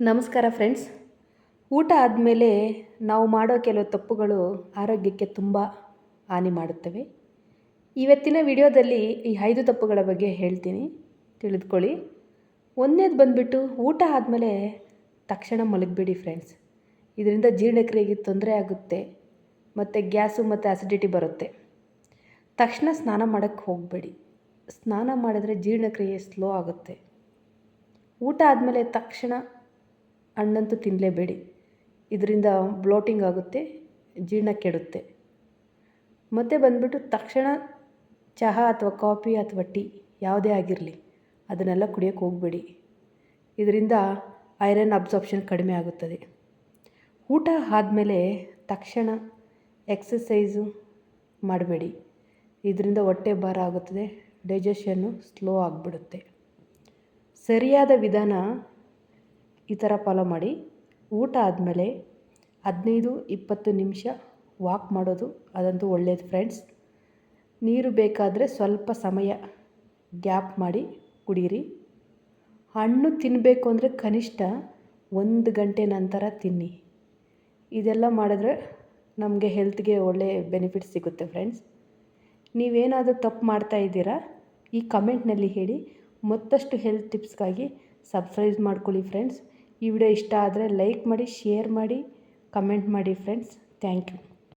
ನಮಸ್ಕಾರ ಫ್ರೆಂಡ್ಸ್. ಊಟ ಆದಮೇಲೆ ನಾವು ಮಾಡೋ ಕೆಲವು ತಪ್ಪುಗಳು ಆರೋಗ್ಯಕ್ಕೆ ತುಂಬ ಹಾನಿ ಮಾಡುತ್ತವೆ. ಇವತ್ತಿನ ವಿಡಿಯೋದಲ್ಲಿ ಈ ಐದು ತಪ್ಪುಗಳ ಬಗ್ಗೆ ಹೇಳ್ತೀನಿ. ತಿಳಿದುಕೊಳ್ಳಿ. ಒಂದನೇದು ಬಂದುಬಿಟ್ಟು ಊಟ ಆದಮೇಲೆ ತಕ್ಷಣ ಮಲಗಬೇಡಿ ಫ್ರೆಂಡ್ಸ್. ಇದರಿಂದ ಜೀರ್ಣಕ್ರಿಯೆಗೆ ತೊಂದರೆ ಆಗುತ್ತೆ. ಮತ್ತು ಗ್ಯಾಸು ಮತ್ತು ಆಸಿಡಿಟಿ ಬರುತ್ತೆ. ತಕ್ಷಣ ಸ್ನಾನ ಮಾಡೋಕ್ಕೆ ಹೋಗಬೇಡಿ. ಸ್ನಾನ ಮಾಡಿದ್ರೆ ಜೀರ್ಣಕ್ರಿಯೆ ಸ್ಲೋ ಆಗುತ್ತೆ. ಊಟ ಆದಮೇಲೆ ತಕ್ಷಣ ಹಣ್ಣಂತೂ ತಿನ್ನಲೇಬೇಡಿ ಇದರಿಂದ ಬ್ಲೋಟಿಂಗ್ ಆಗುತ್ತೆ, ಜೀರ್ಣ ಕೆಡುತ್ತೆ. ಮತ್ತು ಬಂದುಬಿಟ್ಟು ತಕ್ಷಣ ಚಹಾ ಅಥವಾ ಕಾಫಿ ಅಥವಾ ಟೀ ಯಾವುದೇ ಆಗಿರಲಿ, ಅದನ್ನೆಲ್ಲ ಕುಡಿಯೋಕ್ಕೆ ಹೋಗಬೇಡಿ. ಇದರಿಂದ ಐರನ್ ಅಬ್ಸಾರ್ಪ್ಷನ್ ಕಡಿಮೆ ಆಗುತ್ತದೆ. ಊಟ ಆದಮೇಲೆ ತಕ್ಷಣ ಎಕ್ಸಸೈಸು ಮಾಡಬೇಡಿ. ಇದರಿಂದ ಹೊಟ್ಟೆ ಭಾರ ಆಗುತ್ತದೆ, ಡೈಜೆಷನ್ನು ಸ್ಲೋ ಆಗಿಬಿಡುತ್ತೆ. ಸರಿಯಾದ ವಿಧಾನ ಈ ಥರ ಫಾಲೋ ಮಾಡಿ. ಊಟ ಆದಮೇಲೆ ಹದಿನೈದು ಇಪ್ಪತ್ತು ನಿಮಿಷ ವಾಕ್ ಮಾಡೋದು, ಅದಂತೂ ಒಳ್ಳೆಯದು ಫ್ರೆಂಡ್ಸ್ ನೀರು ಬೇಕಾದರೆ ಸ್ವಲ್ಪ ಸಮಯ ಗ್ಯಾಪ್ ಮಾಡಿ ಕುಡೀರಿ. ಹಣ್ಣು ತಿನ್ನಬೇಕು ಅಂದರೆ ಕನಿಷ್ಠ ಒಂದು ಗಂಟೆ ನಂತರ ತಿನ್ನಿ. ಇದೆಲ್ಲ ಮಾಡಿದ್ರೆ ನಮಗೆ ಹೆಲ್ತ್ಗೆ ಒಳ್ಳೆಯ ಬೆನಿಫಿಟ್ ಸಿಗುತ್ತೆ ಫ್ರೆಂಡ್ಸ್ ನೀವೇನಾದರೂ ತಪ್ಪು ಮಾಡ್ತಾ ಇದ್ದೀರಾ? ಈ ಕಮೆಂಟ್ನಲ್ಲಿ ಹೇಳಿ. ಮತ್ತಷ್ಟು ಹೆಲ್ತ್ ಟಿಪ್ಸ್ಗಾಗಿ ಸಬ್ಸ್ಕ್ರೈಬ್ ಮಾಡ್ಕೊಳ್ಳಿ ಫ್ರೆಂಡ್ಸ್ ಈ ವಿಡಿಯೋ ಇಷ್ಟ ಆದರೆ ಲೈಕ್ ಮಾಡಿ ಶೇರ್ ಮಾಡಿ ಕಮೆಂಟ್ ಮಾಡಿ ಫ್ರೆಂಡ್ಸ್ ಥ್ಯಾಂಕ್ ಯು